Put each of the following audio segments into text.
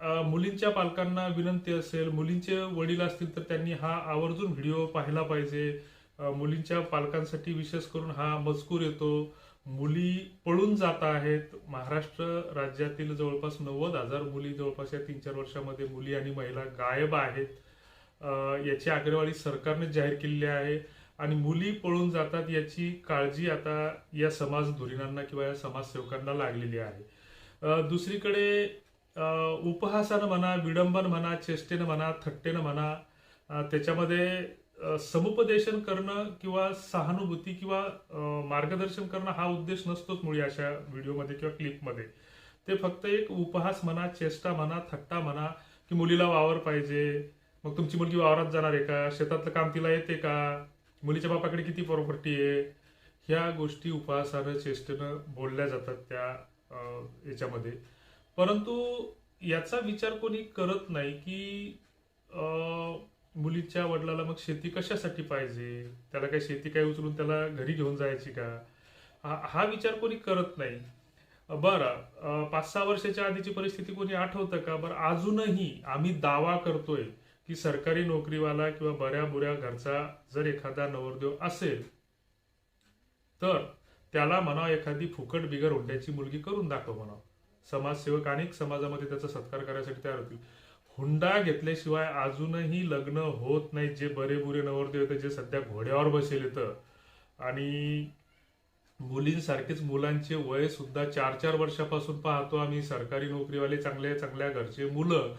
मुलींच्या पालकांना विनंती असेल मुलींचे वडील असतील तर त्यांनी हा आवर्जून व्हिडिओ पाहिला पाहिजे. मुलींच्या पालकांसाठी विशेष करून हा मजकूर येतो. मुली पळून जात आहेत. महाराष्ट्र राज्यातील जवळपास नव्वद हजार मुली जवळपास या तीन चार वर्षामध्ये मुली आणि महिला गायब आहेत. याची आकडेवारी सरकारने जाहीर केलेली आहे. आणि मुली पळून जातात याची काळजी आता या समाज धुरीणांना किंवा या समाजसेवकांना लागलेली आहे. दुसरीकडे उपहासानं म्हणा विडंबन म्हणा चेष्टेनं म्हणा थट्टेनं म्हणा त्याच्यामध्ये समुपदेशन करणं किंवा सहानुभूती किंवा मार्गदर्शन करणं हा उद्देश नसतोच मुळी अशा व्हिडिओमध्ये किंवा क्लिपमध्ये. ते फक्त एक उपहास म्हणा चेष्टा म्हणा थट्टा म्हणा की मुलीला वावर पाहिजे मग तुमची मुलगी वावरात जाणार आहे का शेतातलं काम तिला येते का मुलीच्या बापाकडे किती प्रॉपर्टी आहे ह्या गोष्टी उपहासानं चेष्टेनं बोलल्या जातात त्या याच्यामध्ये. परंतु याचा विचार कोणी करत नाही की मुलीच्या वडिलाला मग शेती कशासाठी पाहिजे? त्याला काय शेती काय उचलून त्याला घरी घेऊन जायची का? हा विचार कोणी करत नाही. बरं पाच सहा वर्षाच्या आधीची परिस्थिती कोणी आठवतं का? बरं अजूनही आम्ही दावा करतोय की सरकारी नोकरीवाला किंवा बऱ्या बुऱ्या घरचा जर एखादा नवरदेव असेल तर त्याला म्हणा एखादी फुकट बिगर हुंड्याची मुलगी करून दाखव म्हणावं. समाजसेवक अनेक समाजामध्ये त्याचा सत्कार करायसाठी तयार होतील. हुंडा घेतल्याशिवाय अजूनही लग्न होत नाही जे बरे बुरे नवरदेव होते जे सध्या घोड्यावर बसेल येतं आणि मुलींसारखेच मुलांचे वय सुद्धा चार चार वर्षापासून पाहतो आम्ही. सरकारी नोकरीवाले चांगल्या चांगल्या घरचे मुलं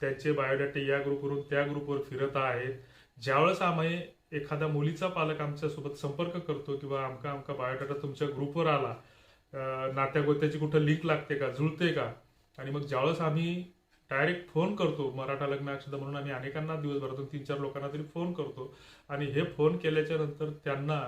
त्यांचे बायोडाटे या ग्रुपवरून त्या ग्रुपवर फिरत आहेत. ज्यावेळेस आम्ही एखादा मुलीचा पालक आमच्यासोबत संपर्क करतो किंवा आमका आमका बायोडाटा तुमच्या ग्रुपवर आला नात्या गोत्याची कुठं लिंक लागते का जुळते का? आणि मग ज्यावेळेस आम्ही डायरेक्ट फोन करतो मराठा लग्न अक्षता म्हणून आम्ही अनेकांना दिवसभरातून तीन चार लोकांना तरी फोन करतो. आणि हे फोन केल्याच्यानंतर त्यांना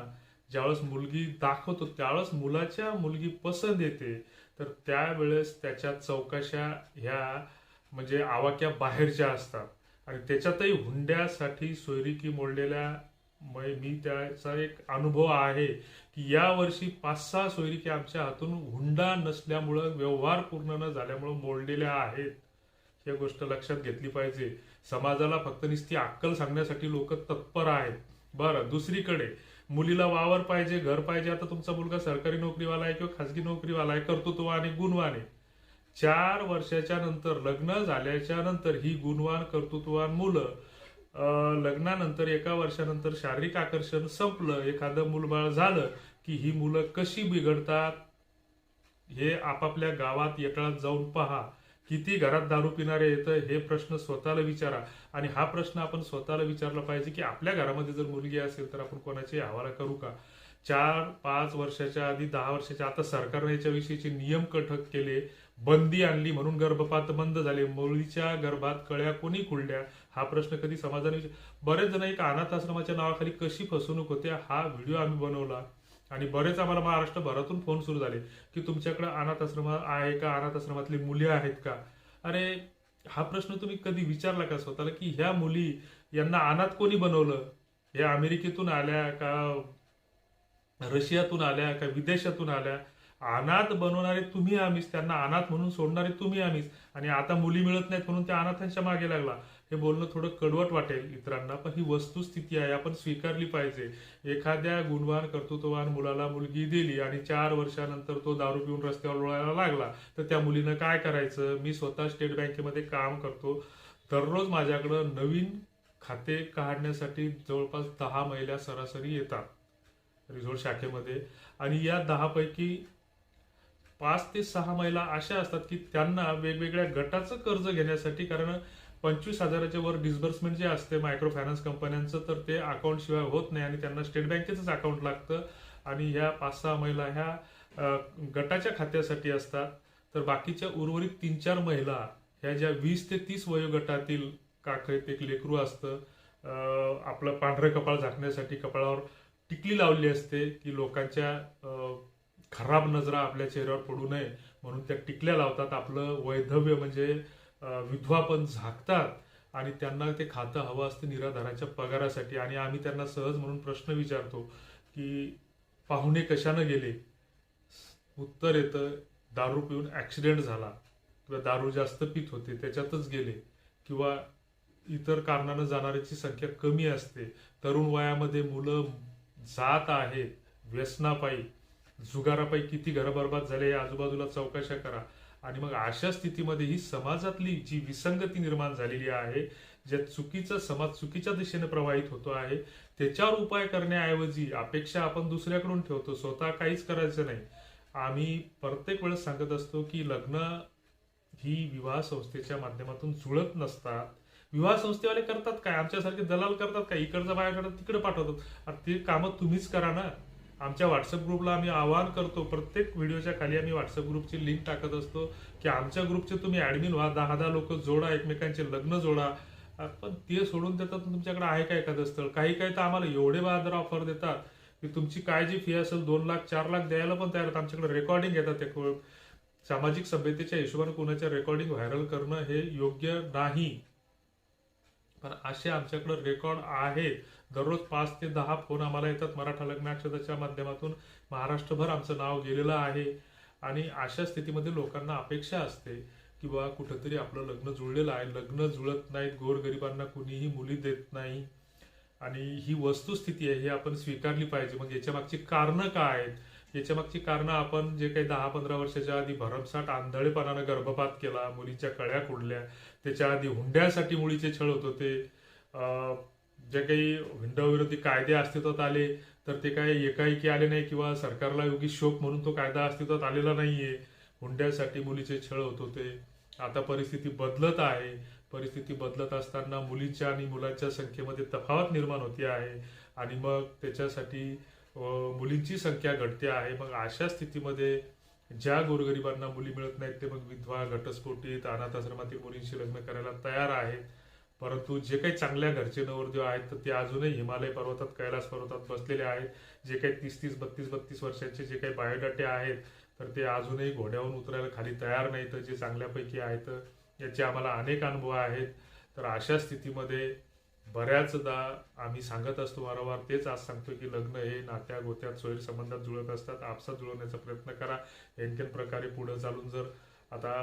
ज्यावेळेस मुलगी दाखवतो त्यावेळेस मुलाच्या मुलगी पसंत येते. तर त्यावेळेस त्याच्या चौकशा ह्या म्हणजे आवाक्या बाहेरच्या असतात. आणि त्याच्यातही हुंड्यासाठी सोयरीकी मोडलेल्या म्हणजे मी त्याचा एक अनुभव आहे की या वर्षी पाच सहा सोयरिकी आमच्या हातून हुंडा नसल्यामुळं व्यवहार पूर्ण न झाल्यामुळं मोडलेल्या आहेत. ही गोष्ट लक्षात घेतली पाहिजे. समाजाला फक्त नुसती अक्कल सांगण्यासाठी लोक तत्पर आहेत. बरं दुसरीकडे मुलीला वावर पाहिजे घर पाहिजे आता तुमचा मुलगा सरकारी नोकरीवाला आहे किंवा खासगी नोकरीवाला आहे कर्तृत्व आणि गुणवाने चार वर्षाच्या नंतर लग्न झाल्याच्यानंतर ही गुणवान कर्तृत्ववान मुलं लग्नानंतर एका वर्षानंतर शारीरिक आकर्षण संपलं एखादं मुलबाळ झालं की ही मुलं कशी बिघडतात हे आपापल्या गावात येटाळात जाऊन पहा. किती घरात दारू पिणारे येतं हे प्रश्न स्वतःला विचारा. आणि हा प्रश्न आपण स्वतःला विचारला पाहिजे की आपल्या घरामध्ये जर मुलगी असेल तर आपण कोणाची हवाला करू का? चार पाच वर्षाच्या आधी दहा वर्षाच्या आता सरकारने याच्याविषयीचे नियम कठक केले बंदी आणली म्हणून गर्भपात बंद झाले. मुलीच्या गर्भात कळ्या कोणी खुलल्या? हा प्रश्न कधी समाजाने बरेच जण एक अनाथ आश्रमाच्या नावाखाली कशी फसवणूक होते हा व्हिडिओ आम्ही बनवला. आणि बरेच आम्हाला महाराष्ट्रभरातून फोन सुरू झाले की तुमच्याकडे अनाथ आश्रम आहे का अनाथ आश्रमातली मुली आहेत का? अरे हा प्रश्न तुम्ही कधी विचारला का स्वतःला की ह्या मुली यांना अनाथ कोणी बनवलं? हे अमेरिकेतून आल्या का रशियातून आल्या का विदेशातून आल्या? अनाथ बनवणारे तुम्ही आम्हीच त्यांना अनाथ म्हणून सोडणारे तुम्ही आम्हीच. आणि आता मुली मिळत नाहीत म्हणून त्या अनाथांच्या मागे लागला. हे बोलणं थोडं कडवट वाटेल इतरांना पण ही वस्तुस्थिती आहे आपण स्वीकारली पाहिजे. एखाद्या गुणवान कर्तृत्ववान मुलाला मुलगी दिली आणि चार वर्षानंतर तो दारू पिऊन रस्त्यावर लोळायला लागला तर त्या मुलीनं काय करायचं? मी स्वतः स्टेट बँकेमध्ये काम करतो. दररोज माझ्याकडं नवीन खाते काढण्यासाठी जवळपास दहा महिला सरासरी येतात रिझोर्ट शाखेमध्ये. आणि या दहा पैकी पाच ते सहा महिला अशा असतात की त्यांना वेगवेगळ्या गटाचं कर्ज घेण्यासाठी कारण पंचवीस हजाराच्या वर डिस्बर्समेंट जे असते मायक्रो फायनान्स कंपन्यांचं तर ते अकाउंट शिवाय होत नाही आणि त्यांना स्टेट बँकेचंच अकाउंट लागतं. आणि ह्या पाच सहा महिला ह्या गटाच्या खात्यासाठी असतात. तर बाकीच्या उर्वरित तीन चार महिला ह्या ज्या वीस ते तीस वयोगटातील काखेत एक लेकरू असतं आपलं पांढरं कपाळ झाकण्यासाठी कपाळावर टिकली लावली असते की लोकांच्या खराब नजरा आपल्या चेहऱ्यावर पडू नये म्हणून त्या टिकल्या लावतात. आपलं वैधव्य म्हणजे विधवा पण झाकतात आणि त्यांना ते खातं हवं असतं निराधाराच्या पगारासाठी. आणि आम्ही त्यांना सहज म्हणून प्रश्न विचारतो की पाहुणे कशानं गेले? उत्तर येतं दारू पिऊन ॲक्सिडेंट झाला. किंवा दारू जास्त पित होते त्याच्यातच गेले. किंवा इतर कारणानं जाणाऱ्याची संख्या कमी असते. तरुण वयामध्ये मुलं जात आहेत. व्यसनापायी. जुगारापायी किती घरं झाले आजूबाजूला चौकशा करा. आणि मग अशा स्थितीमध्ये ही समाजातली जी विसंगती निर्माण झालेली आहे ज्या चुकीचा समाज चुकीच्या दिशेने प्रवाहित होतो आहे त्याच्यावर उपाय करण्याऐवजी अपेक्षा आपण दुसऱ्याकडून ठेवतो स्वतः काहीच करायचं नाही. आम्ही प्रत्येक वेळेस सांगत असतो की लग्न ही विवाह संस्थेच्या माध्यमातून जुळत नसतात. विवाह संस्थेवाले करतात काय? आमच्यासारखे दलाल करतात काय? इकडचा बाहेर तिकडे पाठवतात. आणि ते कामं तुम्हीच करा ना. आमच्या व्हॉट्सअप ग्रुपला आम्ही आवाहन करतो प्रत्येक व्हिडिओच्या खाली आम्ही व्हॉट्सअप ग्रुपची लिंक टाकत असतो की आमच्या ग्रुपचे तुम्ही ऍडमिन व्हा दहा दहा लोक जोडा एकमेकांचे लग्न जोडा. पण ते सोडून देतात तुमच्याकडे आहे का एखादं स्थळ? काही काही तर आम्हाला एवढे बहादर ऑफर देतात की तुमची काय जी फी असेल दोन लाख चार लाख द्यायला पण तयार आमच्याकडे रेकॉर्डिंग येतात ते सामाजिक सभ्यतेच्या हिशोबाने कोणाच्या रेकॉर्डिंग व्हायरल करणं हे योग्य नाही. पण असे आमच्याकडे रेकॉर्ड आहेत दररोज पाच ते दहा फोन आम्हाला येतात. मराठा लग्नाक्षताच्या माध्यमातून महाराष्ट्रभर आमचं नाव गेलेलं आहे. आणि अशा स्थितीमध्ये लोकांना अपेक्षा असते की बा कुठंतरी आपलं लग्न जुळलेलं आहे. लग्न जुळत नाहीत. गोरगरिबांना कुणीही मुली देत नाही. आणि ही वस्तुस्थिती आहे ही आपण स्वीकारली पाहिजे. मग याच्या मागची कारणं काय आहेत? याच्या मागची कारणं आपण जे काही दहा पंधरा वर्षाच्या आधी भरमसाठ आंधळेपणानं गर्भपात केला मुलीच्या कळ्या कुडल्या त्याच्या आधी हुंड्यासाठी मुलीचे छळ होत होते. जे काही हुंडाविरोधी कायदे अस्तित्वात आले तर ते काय एकाएकी आले नाही किंवा सरकारला योगी शोक म्हणून तो कायदा अस्तित्वात आलेला नाहीये. हुंड्यासाठी मुलीचे छळ होत होते. आता परिस्थिती बदलत आहे. परिस्थिती बदलत असताना मुलींच्या आणि मुलांच्या संख्येमध्ये तफावत निर्माण होते आहे. आणि मग त्याच्यासाठी मुलींची संख्या घटते आहे. मग अशा स्थितीमध्ये ज्या गोरगरिबांना मुली मिळत नाहीत ते मग विधवा घटस्फोटीत अनाथ आश्रमातील मुलींशी लग्न करायला तयार आहेत. परंतु जे काही चांगल्या घरचे नवरदेव आहेत तर ते अजूनही हिमालय पर्वतात कैलास पर्वतात बसलेले आहेत. जे काही तीस तीस बत्तीस बत्तीस वर्षांचे जे काही बायोडाटे आहेत तर ते अजूनही घोड्यावरून उतरायला खाली तयार नाहीत. जे चांगल्यापैकी आहेत याचे आम्हाला अनेक अनुभव आहेत. तर अशा स्थितीमध्ये बऱ्याचदा आम्ही सांगत असतो वारंवार तेच आज सांगतो की लग्न हे नात्या गोत्यात सोयीर संबंधात जुळत असतात. आपसात जुळवण्याचा प्रयत्न करा. एनकेन प्रकारे पुढे चालून जर आता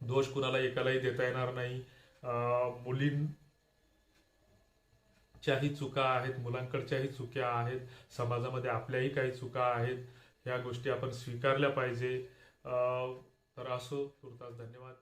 दोष कुणाला एकालाही देता येणार नाही. मुलींच्याही चुका आहेत मुलांकडच्याही चुक्या आहेत समाजामध्ये आपल्याही काही चुका आहेत. ह्या गोष्टी आपण स्वीकारल्या पाहिजे. तर असो तुर्तास धन्यवाद.